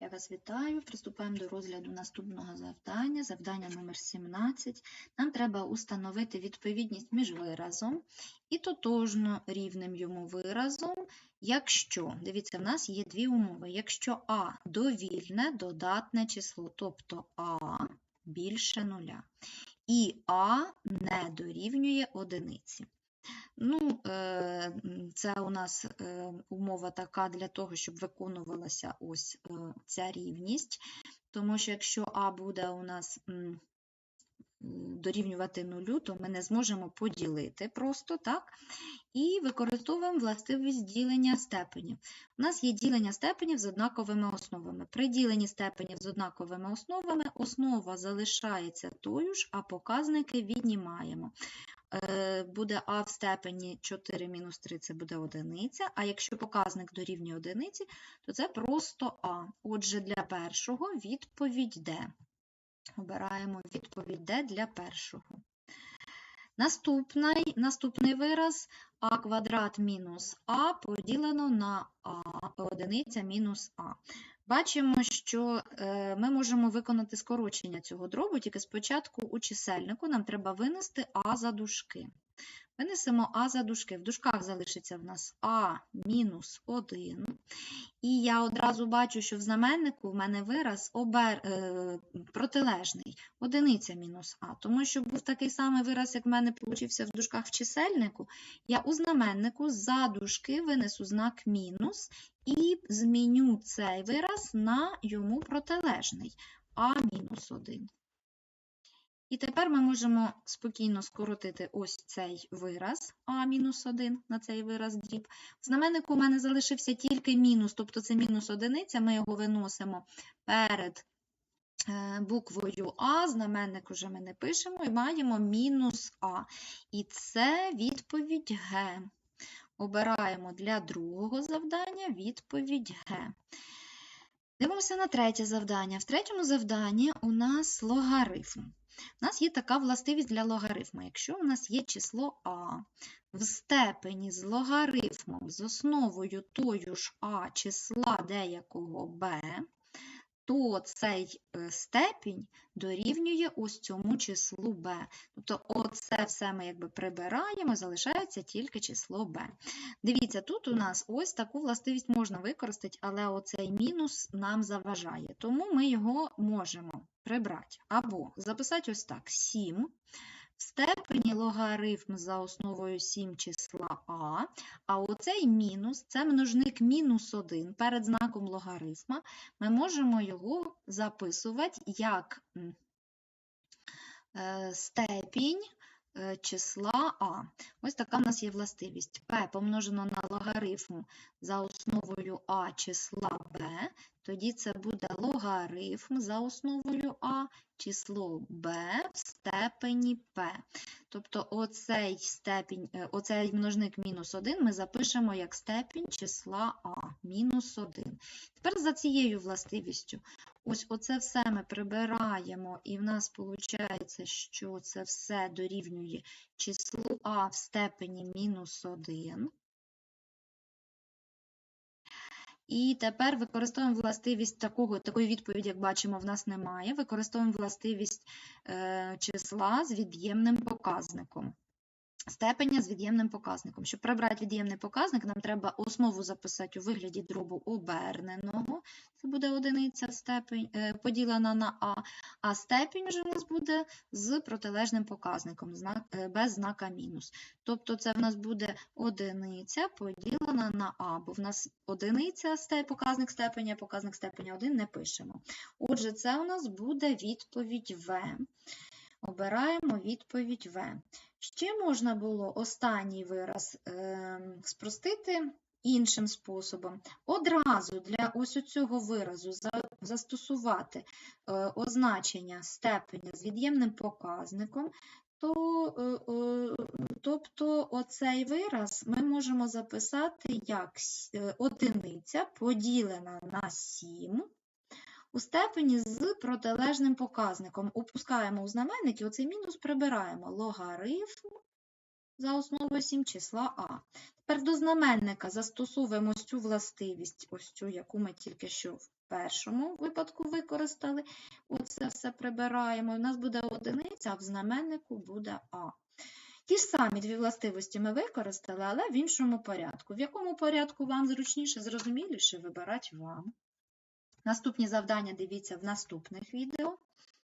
Я вас вітаю. Приступаємо до розгляду наступного завдання. Завдання номер 17. Нам треба установити відповідність між виразом і тотожно рівним йому виразом, якщо, дивіться, в нас є дві умови. Якщо А довільне додатне число, тобто А більше нуля, і А не дорівнює одиниці. Ну, е, це у нас е, умова така для того, щоб виконувалася ось е, ця рівність. Тому що якщо А буде у нас дорівнювати нулю, то ми не зможемо поділити просто, так? І використовуємо властивість ділення степенів. У нас є ділення степенів з однаковими основами. При діленні степенів з однаковими основами основа залишається тою ж, а показники віднімаємо. Е, Буде А в степені 4 мінус 3 це буде одиниця, а якщо показник дорівнює одиниці, то це просто А. Отже, для першого відповідь Д. Обираємо відповідь Д для першого. Наступний, наступний вираз а квадрат мінус а поділено на а, одиниця мінус а. Бачимо, що е, ми можемо виконати скорочення цього дробу, тільки спочатку у чисельнику нам треба винести а за дужки. Винесемо а за дужки. В дужках залишиться в нас а мінус 1. І я одразу бачу, що в знаменнику в мене вираз обер... е, протилежний, одиниця мінус а. Тому що був такий самий вираз, як в мене получився в дужках в чисельнику, я у знаменнику за дужки винесу знак мінус і зміню цей вираз на йому протилежний а мінус 1. І тепер ми можемо спокійно скоротити ось цей вираз а-1 на цей вираз дріб. В знаменнику у мене залишився тільки мінус, тобто це мінус одиниця, ми його виносимо перед е, буквою А, знаменник уже ми не пишемо, і маємо мінус А. І це відповідь Г. Обираємо для другого завдання відповідь Г. Дивимося на третє завдання. В третьому завданні у нас логарифм. У нас є така властивість для логарифму. Якщо у нас є число А в степені з логарифмом з основою тою ж А числа деякого Б, то цей е, степінь дорівнює ось цьому числу b. Тобто оце все ми якби прибираємо, залишається тільки число b. Дивіться, тут у нас ось таку властивість можна використати, але оцей мінус нам заважає, тому ми його можемо прибрати. Або записати ось так: 7 в степені логарифм за основою 7 числа А, а оцей мінус це множник мінус 1 перед знаком логарифма. Ми можемо його записувати як е, степінь числа А. Ось така в нас є властивість. P помножено на логарифм за основою А числа b, тоді це буде логарифм за основою А, число b в степені p. Тобто оцей степінь, е, оцей множник мінус 1 ми запишемо як степінь числа А, мінус 1. Тепер за цією властивістю, ось оце все ми прибираємо, і в нас виходить, що це все дорівнює числу А в степені мінус 1. І тепер використовуємо властивість такого, такої відповіді, як бачимо, в нас немає. Використовуємо властивість е, числа з від'ємним показником. Степеня з від'ємним показником. Щоб прибрати від'ємний показник, нам треба основу записати у вигляді дробу оберненого. Це буде одиниця степень, е, поділена на А, а степінь вже у нас буде з протилежним показником, е, без знака мінус. Тобто це в нас буде одиниця поділена на А, бо в нас одиниця показник степеня, показник степеня 1 не пишемо. Отже, це у нас буде відповідь В. Обираємо відповідь В. Ще можна було останній вираз е, спростити іншим способом. Одразу для ось цього виразу застосувати е, означення степеня з від'ємним показником, то, е, тобто оцей вираз ми можемо записати як одиниця поділена на 7 у степені з протилежним показником. Опускаємо у знаменник і оцей мінус прибираємо логарифм за основою 7 числа А. Тепер до знаменника застосовуємо ось цю властивість, ось цю, яку ми тільки що в першому випадку використали. Оце все прибираємо. У нас буде одиниця, а в знаменнику буде А. Ті ж самі дві властивості ми використали, але в іншому порядку. В якому порядку вам зручніше, зрозуміліше вибирати вам. Наступні завдання дивіться в наступних відео.